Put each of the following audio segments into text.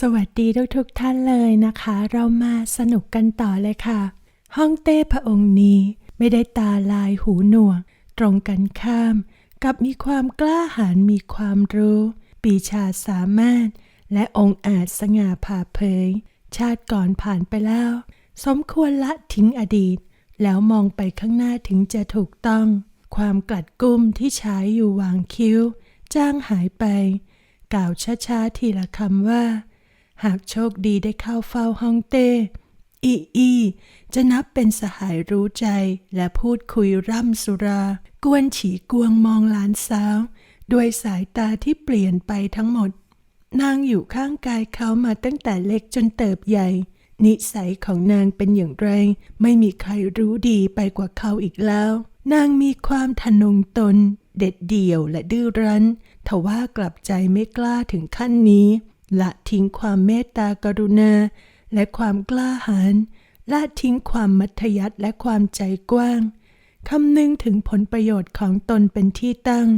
สวัสดีทุกทุกท่านเลยนะคะ เรามาสนุกกันต่อเลยค่ะ ห้องเต้พระองค์นี้ไม่ได้ตาลายหูหนวก ตรงกันข้าม กับมีความกล้าหาญมีความรู้ ปีชาสามารถ และองค์อาจสง่าผ่าเผย ชาติก่อนผ่านไปแล้ว สมควรละทิ้งอดีต แล้วมองไปข้างหน้าถึงจะถูกต้อง ความกลัดกุ้มที่ใช้อยู่วางคิ้ว จ้างหายไป กล่าวช้าๆทีละคำว่า หากโชคดีได้เข้าเฝ้าห้องเต้อีอีจะนับเป็นสหายรู้ใจและพูดคุยร่ำสุรา กวนฉีกวงมองหลานสาว ด้วยสายตาที่เปลี่ยนไปทั้งหมด นางอยู่ข้างกายเขามาตั้งแต่เล็กจนเติบใหญ่ นิสัยของนางเป็นอย่างไร ไม่มีใครรู้ดีไปกว่าเขาอีกแล้ว นางมีความทะนงตน เด็ดเดี่ยวและดื้อรั้นทว่า กลับใจไม่กล้าถึงขั้นนี้ ละทิ้งความเมตตากรุณา และความกล้าหาญละทิ้งความมัธยัติและความใจกว้าง คำนึงถึงผลประโยชน์ของตนเป็นที่ตั้ง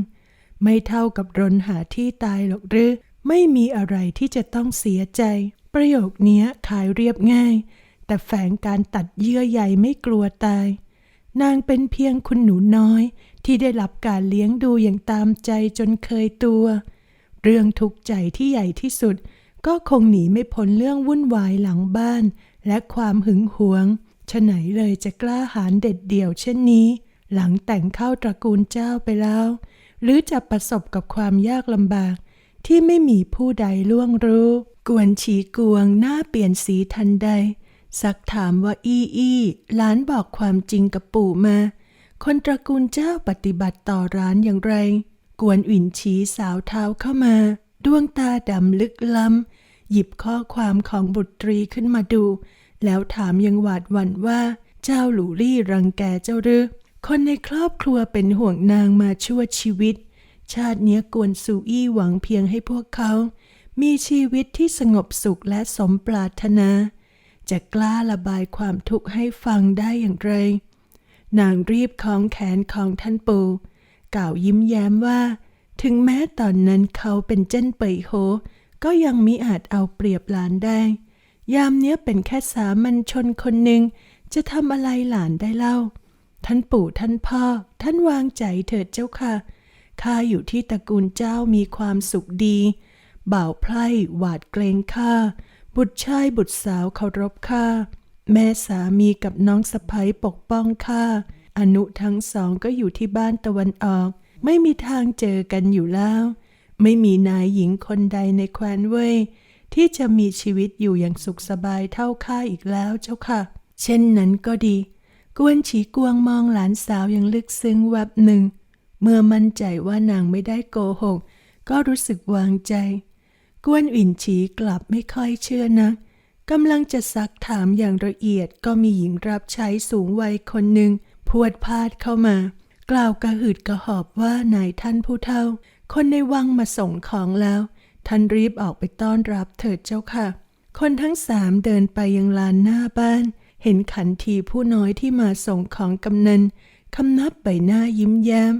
ไม่เท่ากับรนหาที่ตายหรอกหรือ ไม่มีอะไรที่จะต้องเสียใจ ประโยคนี้ขายเรียบง่าย แต่แฝงการตัดเยื่อใยไม่กลัวตาย นางเป็นเพียงคุณหนูน้อยที่ได้รับการเลี้ยงดูอย่างตามใจจนเคยตัว เรื่องทุกข์ใจที่ใหญ่ที่สุด ก็คงหนีไม่พ้นเรื่องวุ่นวายหลังบ้าน และความหึงหวงฉะไหนเลยจะกล้าหาญเด็ดเดี่ยวเช่นนี้ หลังแต่งเข้าตระกูลเจ้าไปแล้ว หรือจะประสบกับความยากลำบาก ที่ไม่มีผู้ใดล่วงรู้ กวนฉีกวงหน้าเปลี่ยนสีทันใด สักถามว่าอี้อี้หลานบอกความจริงกับปู่มา คนตระกูลเจ้าปฏิบัติต่อร้านอย่างไร กวนอิ่นฉีสาวเท้าเข้ามา ดวงตาดำลึกล้ำ หยิบข้อความของบุตรีขึ้นมาดู แล้วถามยังหวาดหวั่นว่า เจ้าหลูรี่รังแกเจ้าหรือ คนในครอบครัวเป็นห่วงนางมาชั่วชีวิต ชาติเนี้ยกวนซูอี้หวังเพียงให้พวกเขา มีชีวิตที่สงบสุขและสมปรารถนา จะกล้าระบายความทุกข์ให้ฟังได้อย่างไร นางรีบคล้องแขนของท่านปู่ กล่าวยิ้มแย้มว่า ถึงแม้ตอนนั้นเขาเป็นเจ้นเปยโฮก็ยังมิอาจเอาเปรียบหลานได้ ยามเนี้ยเป็นแค่สามัญชนคนหนึ่งจะทำอะไรหลานได้เล่า ท่านปู่ท่านพ่อ ท่านวางใจเถิดเจ้าค่ะ ข้าอยู่ที่ตระกูลเจ้ามีความสุขดี บ่าวไพร่หวาดเกรงข้า บุตรชายบุตรสาวเคารพข้า แม่สามีกับน้องสะใภ้ปกป้องข้า อนุทั้งสองก็อยู่ที่บ้านตะวันออก ไม่มีทางเจอกันอยู่แล้ว ไม่มีนายหญิงคนใดในแคว้นเว่ยที่จะมีชีวิตอยู่อย่างสุขสบายเท่าข้าอีกแล้วเจ้าค่ะ เช่นนั้นก็ดี กวนฉีกวงมองหลานสาวอย่างลึกซึ้งแวบหนึ่ง เมื่อมั่นใจว่านางไม่ได้โกหก ก็รู้สึกวางใจ กวนอินฉีกลับไม่ค่อยเชื่อนักกำลังจะซักถามอย่างละเอียดก็มีหญิงรับใช้สูงวัยคนหนึ่ง พวดพาดเข้ามา กล่าวกระหืดกระหอบว่านายท่านผู้เฒ่า คนในวังมาส่งของแล้ว ท่านรีบออกไปต้อนรับเถิดเจ้าค่ะ คนทั้งสามเดินไปยังลานหน้าบ้าน เห็นขันทีผู้น้อยที่มาส่งของกำนันคำนับใบหน้ายิ้มแย้ม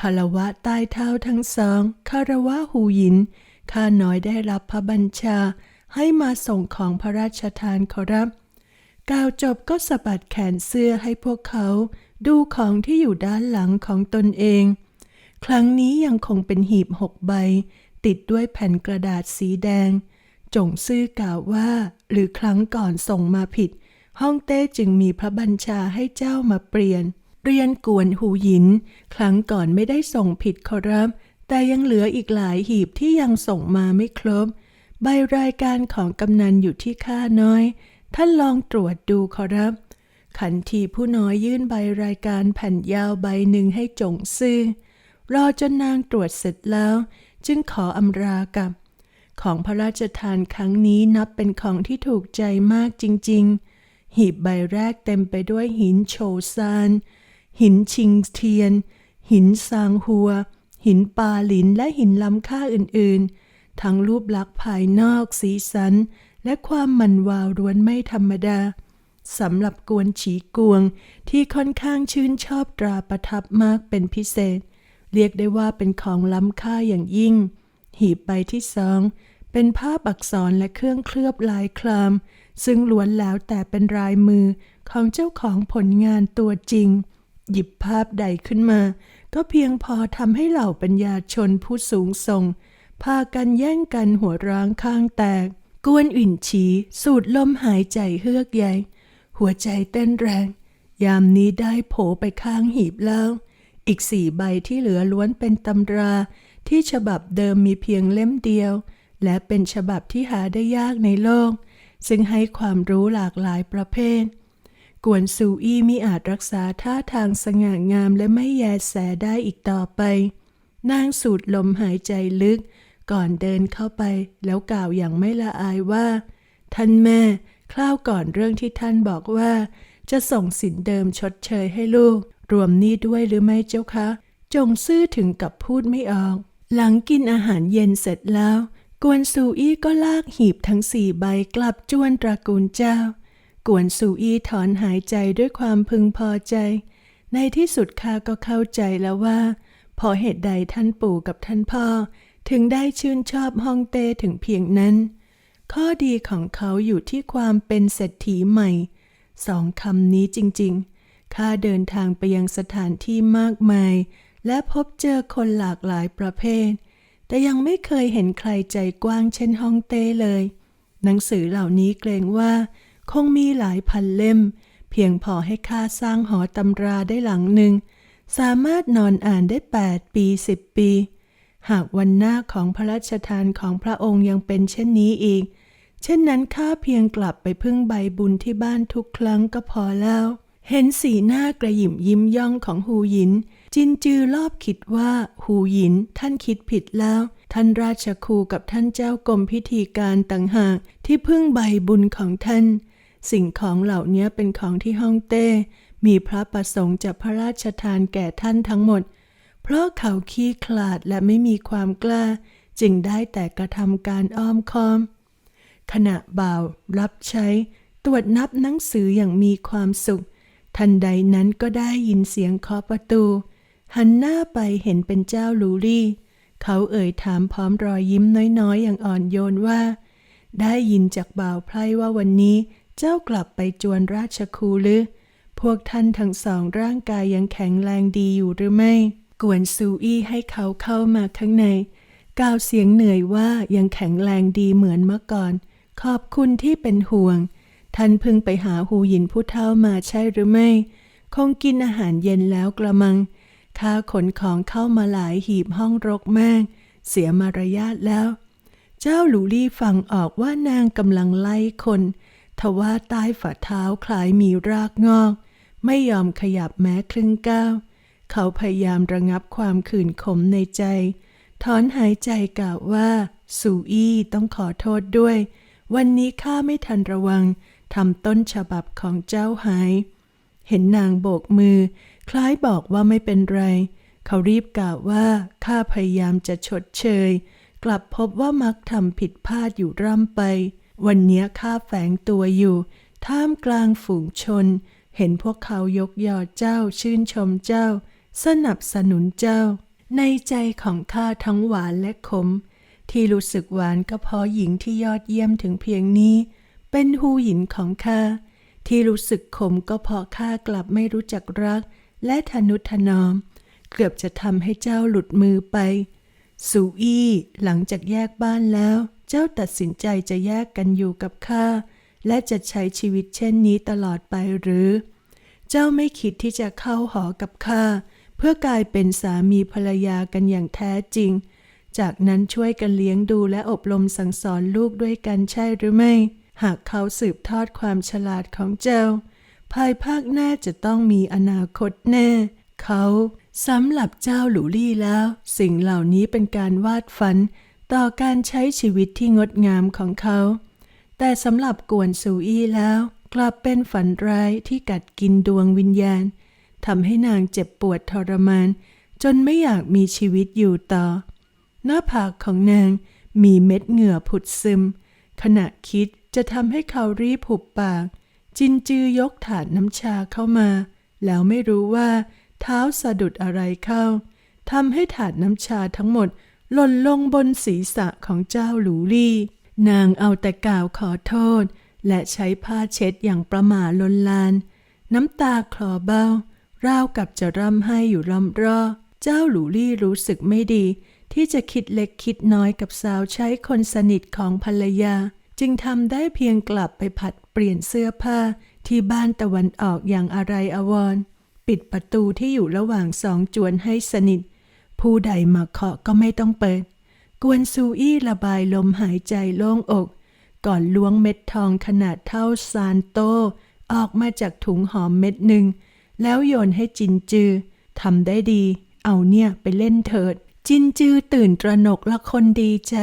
คารวะใต้เท้าทั้งสองคารวะหูหยินข้าน้อยได้รับพระบัญชาให้มาส่งของพระราชทานขอรับ กล่าวจบก็สะบัดแขนเสื้อให้พวกเขาดูของที่อยู่ด้านหลังของตนเอง ครั้งนี้ยังคงเป็นหีบหกใบ ติดด้วยแผ่นกระดาษสีแดง จงซื่อกล่าวว่า หรือครั้งก่อนส่งมาผิด ห้องเต้จึงมีพระบัญชาให้เจ้ามาเปลี่ยน เรียนกวนหูหยิน ครั้งก่อนไม่ได้ส่งผิดขอรับ แต่ยังเหลืออีกหลายหีบที่ยังส่งมาไม่ครบ ใบรายการของกำนันอยู่ที่ข้าน้อย ท่านลองตรวจดูขอรับ ขันทีผู้น้อยยื่นใบรายการแผ่นยาวใบหนึ่งให้จงซื่อ รอจนนางตรวจเสร็จแล้ว จึงขออำรากับ ของพระราชทานครั้งนี้นับเป็นของที่ถูกใจมากจริง ๆ หีบใบแรกเต็มไปด้วยหินโชซาน หินชิงเทียน หินซางหัว หินปาหลินและหินล้ำค่าอื่นๆ ทั้งรูปลักษณ์ภายนอกสีสัน และความมันวาวร้วนไม่ธรรมดาสำหรับกวนฉีกวงที่ค่อนข้างชื่นชอบตราประทับมากเป็นพิเศษ เรียกได้ว่าเป็นของล้ำค่าอย่างยิ่ง หีบใบที่สองเป็นภาพอักษรและเครื่องเคลือบลายคลาม ซึ่งล้วนแล้วแต่เป็นลายมือของเจ้าของผลงานตัวจริง หยิบภาพใดขึ้นมา ก็เพียงพอทำให้เหล่าปัญญาชนผู้สูงส่ง พากันแย่งกันหัวร้างข้างแตก กวนอื่นฉีสูดลมหายใจเฮือกใหญ่ หัวใจเต้นแรง ยามนี้ได้โผไปข้างหีบแล้ว อีกสี่ใบที่เหลือล้วนเป็นตำรา ที่ฉบับเดิมมีเพียงเล่มเดียว และเป็นฉบับที่หาได้ยากในโลก ซึ่งให้ความรู้หลากหลายประเภท กวนซูอี้มิอาจรักษาท่าทางสง่างามและไม่แยแสได้อีกต่อไป นางสูดลมหายใจลึก ก่อนเดินเข้าไปแล้วกล่าวอย่างไม่ละอายว่า ท่านแม่ คราวก่อนเรื่องที่ท่านบอกว่า จะส่งสินเดิมชดเชยให้ลูก รวมนี้ด้วยหรือไม่เจ้าคะ จงซื่อถึงกับพูดไม่ออก หลังกินอาหารเย็นเสร็จแล้ว กวนซูอี้ก็ลากหีบทั้งสี่ใบกลับจวนตระกูลเจ้ากวนซูอี้ถอนหายใจด้วยความพึงพอใจ ในที่สุดข้าก็เข้าใจแล้วว่าเพอเหตุใดท่านปู่กับท่านพ่อ ถึงได้ชื่นชอบฮองเต้ถึงเพียงนั้น ข้อดีของเขาอยู่ที่ความเป็นเศรษฐีใหม่ สองคำนี้จริงๆ ข้าเดินทางไปยังสถานที่มากมาย และพบเจอคนหลากหลายประเภท แต่ยังไม่เคยเห็นใครใจกว้างเช่นฮองเต้เลย หนังสือเหล่านี้เกรงว่า คงมีหลายพันเล่ม เพียงพอให้ข้าสร้างหอตำราได้หลังหนึ่งสามารถนอนอ่านได้ 8 ปี 10 ปี หากวันหน้าของพระราชทานของพระองค์ยังเป็นเช่นนี้อีก เช่นนั้นข้าเพียงกลับไปพึ่งใบบุญที่บ้านทุกครั้งก็พอแล้ว เห็นสีหน้ากระหยิมยิ้มย่องของหูหยิน จินจือรอบคิดว่าหูหยินท่านคิดผิดแล้ว ท่านราชครูกับท่านเจ้ากรมพิธีการต่างหากที่พึ่งใบบุญของท่าน สิ่งของเหล่านี้เป็นของที่ฮ่องเต้ มีพระประสงค์จะพระราชทานแก่ท่านทั้งหมด เพราะเขาขี้ขลาดและไม่มีความกล้า จึงได้แต่กระทำการอ้อมค้อม ขณะบ่าวรับใช้ ตรวจนับหนังสืออย่างมีความสุข ทันใดนั้นก็ได้ยินเสียงเคาะประตู หันหน้าไปเห็นเป็นเจ้าลูรี่ เขาเอ่ยถามพร้อมรอยยิ้มน้อยๆ อย่างอ่อนโยนว่า ได้ยินจากบ่าวไพร่ว่าวันนี้เจ้ากลับไปจวนราชคูหรือพวกท่านทั้งสองร่างกายยังแข็งแรงดีอยู่หรือไม่ กวนซูอี้ให้เขาเข้ามาข้างใน กล่าวเสียงเหนื่อยว่ายังแข็งแรงดีเหมือนเมื่อก่อน ขอบคุณที่เป็นห่วง ท่านเพิ่งไปหาหูหยินผู้เฒ่ามาใช่หรือไม่ คงกินอาหารเย็นแล้วกระมัง ข้าขนของเข้ามาหลายหีบห้องรกมาก เสียมารยาทแล้ว เจ้าหลูลี่ฟังออกว่านางกำลังไล่คนทว่าใต้ฝ่าเท้าคล้ายมีรากงอก ไม่ยอมขยับแม้ครึ่งก้าว เขาพยายามระงับความขื่นขมในใจ ถอนหายใจกล่าวว่าสูอี้ต้องขอโทษด้วย วันนี้ข้าไม่ทันระวังทำต้นฉบับของเจ้าหาย เห็นนางโบกมือ คล้ายบอกว่าไม่เป็นไร เขารีบกล่าวว่าข้าพยายามจะชดเชย กลับพบว่ามักทำผิดพลาดอยู่ร่ำไป วันนี้ข้าแฝงตัวอยู่ ท่ามกลางฝูงชน เห็นพวกเขายกยอเจ้าชื่นชมเจ้า สนับสนุนเจ้า ในใจของข้าทั้งหวานและขม ที่รู้สึกหวานก็เพราะหญิงที่ยอดเยี่ยมถึงเพียงนี้ เป็นหูหญินของข้าที่รู้สึกขมก็เพราะข้ากลับไม่รู้จักรัก และทนุถนอม เกือบจะทำให้เจ้าหลุดมือไป สูอี้หลังจากแยกบ้านแล้ว เจ้าตัดสินใจจะแยกกันอยู่กับข้าและจะใช้ชีวิตเช่นนี้ตลอดไปหรือ เจ้าไม่คิดที่จะเข้าหอกับข้า เพื่อกลายเป็นสามีภรรยากันอย่างแท้จริง จากนั้นช่วยกันเลี้ยงดูและอบรมสั่งสอนลูกด้วยกันใช่หรือไม่ หากเขาสืบทอดความฉลาดของเจ้า ภายภาคหน้าจะต้องมีอนาคตแน่ เขาสำหรับเจ้าหลูลี่แล้ว สิ่งเหล่านี้เป็นการวาดฝัน ต่อการใช้ชีวิตที่งดงามของเขา แต่สำหรับกวนซูอี้แล้ว กลับเป็นฝันร้ายที่กัดกินดวงวิญญาณ ทำให้นางเจ็บปวดทรมาน จนไม่อยากมีชีวิตอยู่ต่อ หน้าผากของนางมีเม็ดเหงื่อผุดซึม ขณะคิดจะทำให้เขารีบหุบปาก จินจือยกถาดน้ำชาเข้ามา แล้วไม่รู้ว่า เท้าสะดุดอะไรเข้าทำให้ถาดน้ำชาทั้งหมดหล่นลงบนศีรษะของเจ้าหลูลี่ นางเอาแต่กล่าวขอโทษ และใช้ผ้าเช็ดอย่างประหม่าลนลาน น้ำตาคลอเบ้า ราวกับจะร่ำไห้อยู่ร่ำรอ เจ้าหลูลี่รู้สึกไม่ดี ที่จะคิดเล็กคิดน้อยกับสาวใช้คนสนิทของภรรยา จึงทำได้เพียงกลับไปผัดเปลี่ยนเสื้อผ้าที่บ้านตะวันออกอย่างอะไรอวร ปิดประตูที่อยู่ระหว่างสองจวนให้สนิท ผู้ใดมาเคาะก็ไม่ต้องเปิด กวนซูอี้ระบายลมหายใจโล่งอก ก่อนล้วงเม็ดทองขนาดเท่าซานโต ออกมาจากถุงหอมเม็ดหนึ่ง แล้วโยนให้จินจือทำได้ดี เอาเนี่ยไปเล่นเถิด จินจือตื่นตระหนกและคนดีใจ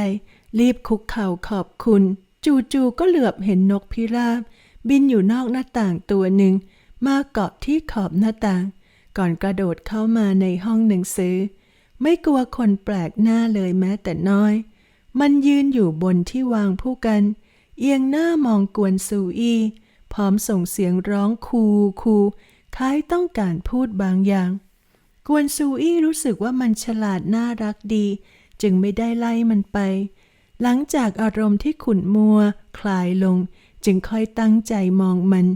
รีบคุกเข่าขอบคุณ จู่ๆก็เหลือบเห็นนกพิราบ บินอยู่นอกหน้าต่างตัวหนึ่ง มาเกาะที่ขอบหน้าต่าง ก่อนกระโดดเข้ามาในห้องหนังสือ ไม่กลัวคนแปลกหน้าเลยแม้แต่น้อย มันยืนอยู่บนที่วางผู้กัน เอียงหน้ามองกวนซูอี้พร้อมส่งเสียงร้องคูคู คล้ายต้องการพูดบางอย่าง กวนซูอี้รู้สึกว่ามันฉลาดน่ารักดี จึงไม่ได้ไล่มันไป หลังจากอารมณ์ที่ขุ่นมัว คลายลง จึงค่อยตั้งใจมองมัน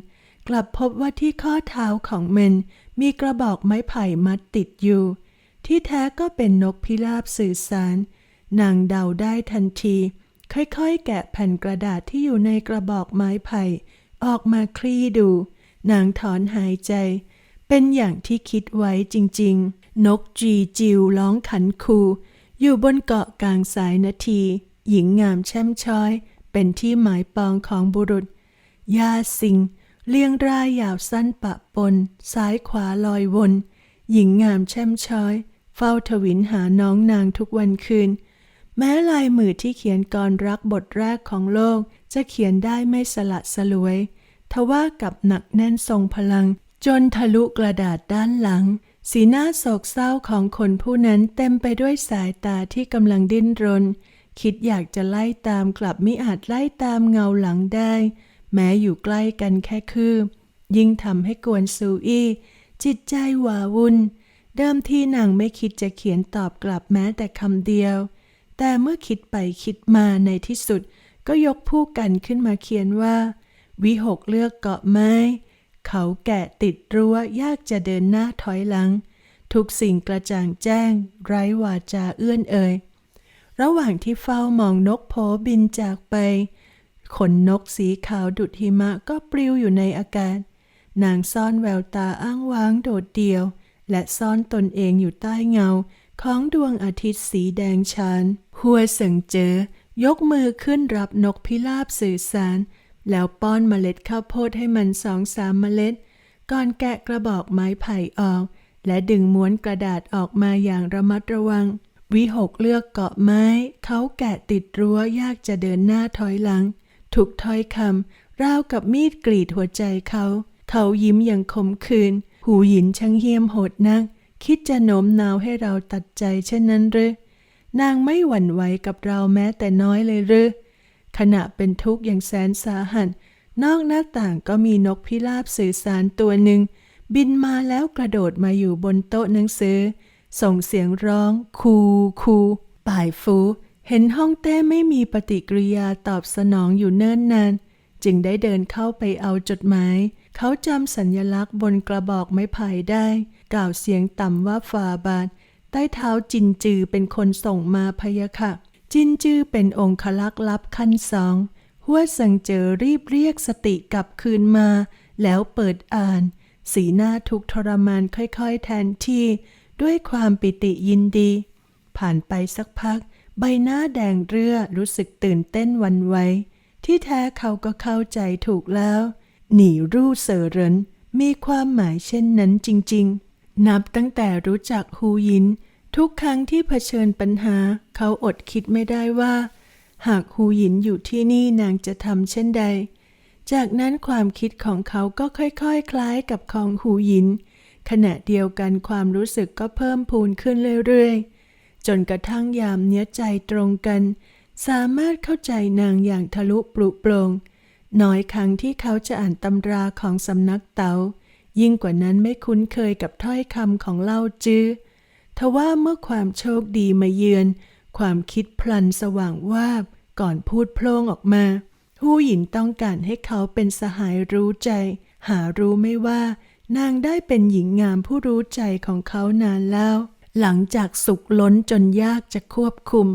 กลับพบว่าที่ข้อเท้าของมันมีกระบอกไม้ไผ่มัดติดอยู่ ที่แท้ก็เป็นนกพิราบสื่อสาร นางเดาได้ทันที ค่อยๆ แกะแผ่นกระดาษที่อยู่ในกระบอกไม้ไผ่ ออกมาคลี่ดู นางถอนหายใจ เป็นอย่างที่คิดไว้จริง ๆ นกจีจิวร้องขันคู อยู่บนเกาะกลางสายนาที หญิงงามแช่มช้อย เป็นที่หมายปองของบุรุษยาสิงเลียงรายยาวสั้นปะปน ซ้ายขวาลอยวน หญิงงามแช่มช้อย เฝ้าทวินหาน้องนางทุกวันคืน แม้ลายมือที่เขียนกรรักบทแรกของโลก จะเขียนได้ไม่สละสลวย ทว่ากับหนักแน่นทรงพลัง จนทะลุกระดาษด้านหลัง สีหน้าโศกเศร้าของคนผู้นั้นเต็มไปด้วยสายตาที่กำลังดิ้นรน คิดอยากจะไล่ตามกลับมิอาจไล่ตามเงาหลังได้ แม้อยู่ใกล้กันแค่คืบยิ่งทำให้กวนซูอี้จิตใจหวาวุ่นเดิมทีนางไม่คิดจะเขียนตอบกลับแม้แต่คำเดียว แต่เมื่อคิดไปคิดมาในที่สุด ก็ยกผู้กันขึ้นมาเขียนว่า วิหกเลือกเกาะไม้ เขาแกะติดรั้วยากจะเดินหน้าถอยหลัง ทุกสิ่งกระจ่างแจ้ง ไร้วาจาเอื้อนเอ่ยระหว่างที่เฝ้ามองนกโผบินจากไป ขนนกสีขาวดุดหิมะก็ปลิวอยู่ในอากาศ นางซ่อนแววตาอ้างว้างโดดเดี่ยว และซ่อนตนเองอยู่ใต้เงา ของดวงอาทิตย์สีแดงชานหัวเสิงเจอยกมือขึ้นรับนกพิราบสื่อสาร แล้วป้อนเมล็ดข้าวโพดให้มันสองสามเมล็ด ก่อนแกะกระบอกไม้ไผ่ออก และดึงม้วนกระดาษออกมาอย่างระมัดระวัง วิหกเลือกเกาะไม้ เขาแกะติดรั้วยากจะเดินหน้าถอยหลังทุกถ้อยคำราวกับมีดกรีดหัวใจเขา เขายิ้มอย่างขมขื่นหูหยินช่างเหี้ยมโหดนัก คิดจะโน้มน้าวให้เราตัดใจเช่นนั้นหรือนางไม่หวั่นไหวกับเราแม้แต่น้อยเลยหรือ ขณะเป็นทุกข์อย่างแสนสาหัส นอกหน้าต่างก็มีนกพิราบสื่อสารตัวหนึ่ง บินมาแล้วกระโดดมาอยู่บนโต๊ะหนังสือ ส่งเสียงร้อง คูคูป่ายฟู เห็นห้องเต้ไม่มีปฏิกิริยาตอบสนองอยู่เนิ่นนาน จึงได้เดินเข้าไปเอาจดหมาย เขาจำสัญญลักษณ์บนกระบอกไม้ไผ่ได้ กล่าวเสียงต่ำว่าฟาบาท ใต้เท้าจินจือเป็นคนส่งมาพะยะค่ะ จินจือเป็นองคลักษ์ลับขั้นสองหัวสังเจอรีบเรียกสติกลับคืนมา แล้วเปิดอ่าน สีหน้าทุกทรมานค่อยๆ แทนที่ ด้วยความปิติยินดี ผ่านไปสักพัก ใบหน้าแดงเรือรู้สึกตื่นเต้นวันไวที่แท้เขาก็เข้าใจถูกแล้ว หนีรูเสอเรินมีความหมายเช่นนั้นจริง ๆ นับตั้งแต่รู้จักฮูยิน ทุกครั้งที่เผชิญปัญหา เขาอดคิดไม่ได้ว่า หากฮูหยินอยู่ที่นี่นางจะทำเช่นใด จากนั้นความคิดของเขาก็ค่อยๆคคล้ายกับของหูหยิน ขณะเดียวกันความรู้สึกก็เพิ่มพูนขึ้นเรื่อยๆ จนกระทั่งยามเนี้ยใจตรงกัน สามารถเข้าใจนางอย่างทะลุปลุโปรง น้อยครั้งที่เขาจะอ่านตำราของสำนักเตายิ่งกว่านั้นไม่คุ้นเคยกับถ้อยคำของเล่าจื้อ ทว่าเมื่อความโชคดีมาเยือน ความคิดพลันสว่างวาบก่อนพูดโพล่งออกมา หูหยินต้องการให้เขาเป็นสหายรู้ใจ หารู้ไม่ว่า นางได้เป็นหญิงงามผู้รู้ใจของเขานานแล้ว หลังจากสุกล้นจนยากจะควบคุม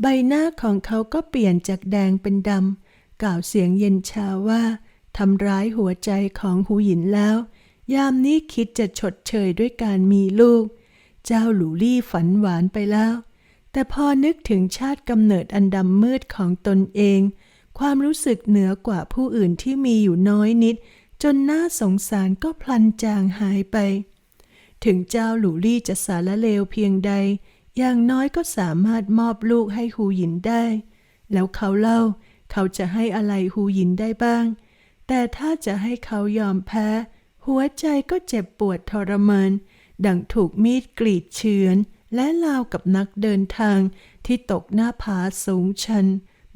ใบหน้าของเขาก็เปลี่ยนจากแดงเป็นดำกล่าวเสียงเย็นชาว่าทำร้ายหัวใจของหูหยินแล้ว ยามนี้คิดจะชดเชยด้วยการมีลูก เจ้าหลูลี่ฝันหวานไปแล้ว แต่พอนึกถึงชาติกำเนิดอันดำมืดของตนเอง ความรู้สึกเหนือกว่าผู้อื่นที่มีอยู่น้อยนิด จนน่าสงสารก็พลันจางหายไป ถึงเจ้าหลูลี่จะสารเลวเพียงใด อย่างน้อยก็สามารถมอบลูกให้ฮูหยินได้ แล้วเขาเล่า เขาจะให้อะไรฮูหยินได้บ้าง แต่ถ้าจะให้เขายอมแพ้ หัวใจก็เจ็บปวดทรมาน ดังถูกมีดกรีดเฉือน และลาวกับนักเดินทางที่ตกหน้าผาสูงชัน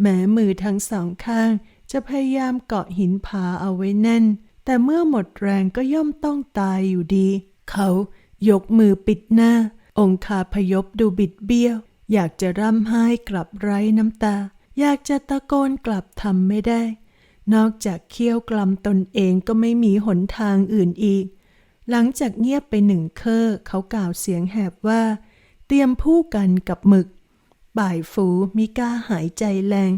แม้มือทั้งสองข้าง จะพยายามเกาะหินผาเอาไว้แน่น แต่เมื่อหมดแรงก็ย่อมต้องตายอยู่ดี เขายกมือปิดหน้า องคาพยพดูบิดเบี้ยว อยากจะร่ำไห้กลับไร้น้ำตา อยากจะตะโกนกลับทำไม่ได้ นอกจากเคี้ยวกลำตนเองก็ไม่มีหนทางอื่นอีก หลังจากเงียบไปหนึ่งเคอเขากล่าวเสียงแหบว่า เตรียมผู้กันกับหมึก บ่ายฝูมีกล้าหายใจแรง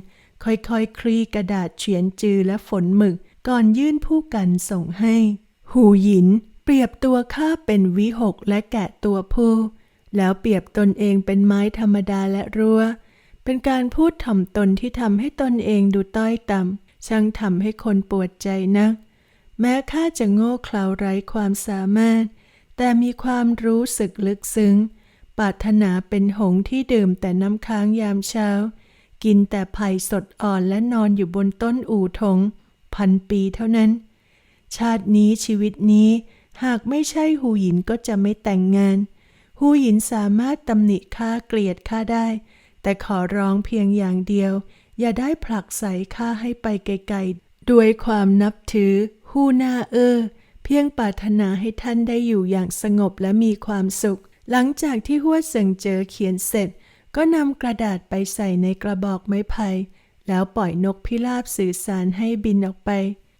ค่อยๆคลี่กระดาษเฉียนจือและฝนหมึก ก่อนยื่นผู้กันส่งให้ หูหยิน เปรียบตัวข้าเป็นวิหกและแกะตัวผู้ แล้วเปรียบตนเองเป็นไม้ธรรมดาและรั้ว เป็นการพูดถ่อมตนที่ทำให้ตนเองดูต้อยต่ำช่างทำให้คนปวดใจนัก แม้ข้าจะโง่เขลาไร้ความสามารถ แต่มีความรู้สึกลึกซึ้ง ปรารถนาเป็นหงที่ดื่มแต่น้ำค้างยามเช้า กินแต่ไผ่สดอ่อนและนอนอยู่บนต้นอู่ถงพันปีเท่านั้น ชาตินี้ชีวิตนี้หากไม่ใช่หูหยินก็จะไม่แต่งงาน หูหยินสามารถตำหนิข้าเกลียดข้าได้ แต่ขอร้องเพียงอย่างเดียว อย่าได้ผลักใส่ข้าให้ไปไกลๆด้วยความนับถือ หูนาเออ เพียงปรารถนาให้ท่านได้อยู่อย่างสงบและมีความสุข หลังจากที่หัวเสิงเจอเขียนเสร็จ ก็นำกระดาษไปใส่ในกระบอกไม้ไผ่แล้วปล่อยนกพิราบสื่อสารให้บินออกไป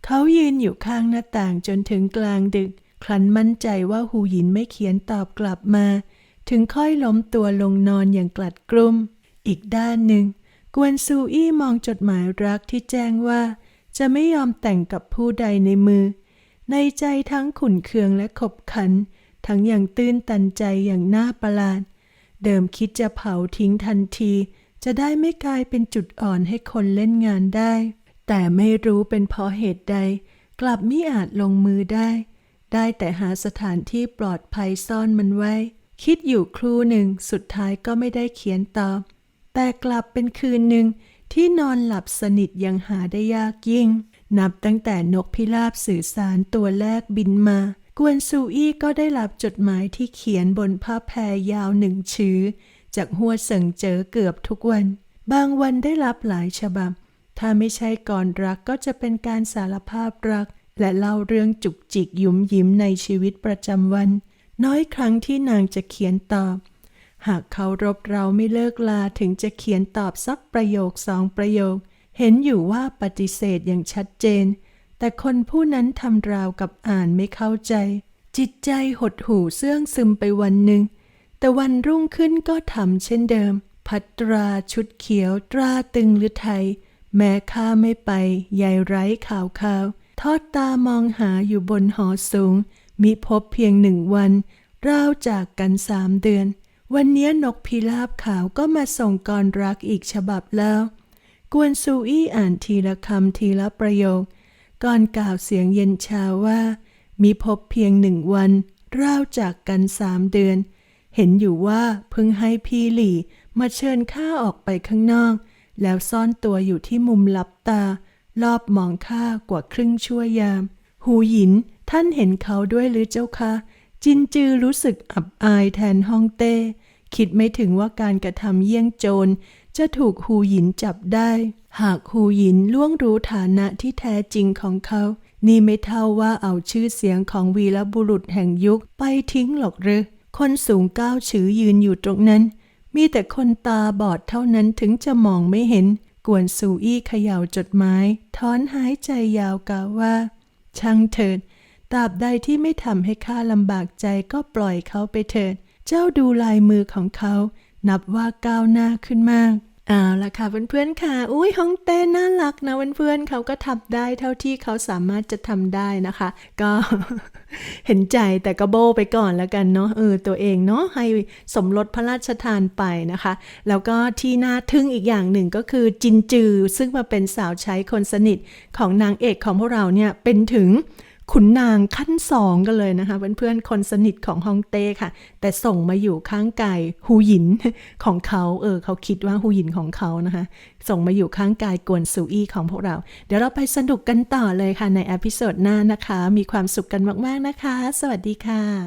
เขายืนอยู่ข้างหน้าต่างจนถึงกลางดึก ครั้นมั่นใจว่าหูหยินไม่เขียนตอบกลับมา ถึงค่อยล้มตัวลงนอนอย่างกลัดกลุ้มอีกด้านหนึ่ง กวนซูอี้มองจดหมายรักที่แจ้งว่า จะไม่ยอมแต่งกับผู้ใดในมือ ในใจทั้งขุนเคืองและขบขัน ทั้งอย่างตื้นตันใจอย่างน่าประหลาด เดิมคิดจะเผาทิ้งทันที จะได้ไม่กลายเป็นจุดอ่อนให้คนเล่นงานได้ แต่ไม่รู้เป็นเพราะเหตุใด กลับมิอาจลงมือได้ ได้แต่หาสถานที่ปลอดภัยซ่อนมันไว้ คิดอยู่ครู่หนึ่งสุดท้ายก็ไม่ได้เขียนตอบแต่กลับเป็นคืนหนึ่ง ที่นอนหลับสนิทยังหาได้ยากยิ่ง นับตั้งแต่นกพิราบสื่อสารตัวแรกบินมา กวนซูอี้ก็ได้รับจดหมายที่เขียนบนผ้าแพรยาวหนึ่งชื้อ จากหัวเสิงเจอเกือบทุกวัน บางวันได้รับหลายฉบับ ถ้าไม่ใช่ก่อนรักก็จะเป็นการสารภาพรัก และเล่าเรื่องจุกจิกยุ้มยิ้มในชีวิตประจำวัน น้อยครั้งที่นางจะเขียนตอบ หากเขารบเราไม่เลิกลาถึงจะเขียนตอบสักประโยคสองประโยค เห็นอยู่ว่าปฏิเสธอย่างชัดเจน แต่คนผู้นั้นทำราวกับอ่านไม่เข้าใจ จิตใจหดหู่เสื่องซึมไปวันหนึ่ง แต่วันรุ่งขึ้นก็ทำเช่นเดิม พัตราชุดเขียวตราตึงหรือไทย แม้ข้าไม่ไปยายไร้ข่าวข่าวทอดตามองหาอยู่บนหอสูงมิพบเพียงหนึ่งวันราวจากกันสามเดือน วันนี้นกพิราบขาวก็มาส่งกรรักอีกฉบับแล้ว กวนซูอี้อ่านทีละคำทีละประโยค ก่อนกล่าวเสียงเย็นชาว่า มีพบเพียงหนึ่งวันราวจากกันสามเดือน เห็นอยู่ว่าเพิ่งให้พี่หลี่มาเชิญข้าออกไปข้างนอก แล้วซ่อนตัวอยู่ที่มุมลับตา รอบมองข้ากว่าครึ่งชั่วยาม หูหยินท่านเห็นเขาด้วยหรือเจ้าคะ จินจือรู้สึกอับอายแทนฮ่องเต้ คิดไม่ถึงว่าการกระทำเยี่ยงโจร จะถูกหูหยินจับได้ หากหูหยินล่วงรู้ฐานะที่แท้จริงของเขา นี่ไม่เท่าว่าเอาชื่อเสียงของวีรบุรุษแห่งยุคไปทิ้งหรอกหรือ คนสูงก้าวฉือยืนอยู่ตรงนั้น มีแต่คนตาบอดเท่านั้นถึงจะมองไม่เห็น กวนซูอี้เขย่าจดหมายถอนหายใจยาวกล่าวว่า ช่างเถิด ตราบใดที่ไม่ทำให้ข้าลำบากใจก็ปล่อยเขาไปเถิด เจ้าดูลายมือของเขา นับว่าก้าวหน้าขึ้นมากเอาละค่ะเพื่อนๆค่ะ อุ้ยฮองเต้น่ารักนะเพื่อนๆเขาก็ทำได้เท่าที่เขาสามารถจะทำได้นะคะ ก็เห็นใจแต่ก็โบไปก่อนแล้วกันเนาะเออตัวเองเนาะให้สมรสพระราชทานไปนะคะ แล้วก็ที่น่าทึ่งอีกอย่างหนึ่งก็คือจินจือ ซึ่งมาเป็นสาวใช้คนสนิทของนางเอกของพวกเราเนี่ยเป็นถึง ขุนนางขั้นสองกันเลยนะคะ เพื่อนๆคนสนิทของฮองเต้ค่ะ แต่ส่งมาอยู่ข้างกายฮูหยินของเขาเออเขาคิดว่าฮูหยินของเขานะคะ ส่งมาอยู่ข้างกายกวนซูอี้ของพวกเรา เดี๋ยวเราไปสนุกกันต่อเลยค่ะในอพิโซดหน้านะคะ มีความสุขกันมากๆนะคะ สวัสดีค่ะ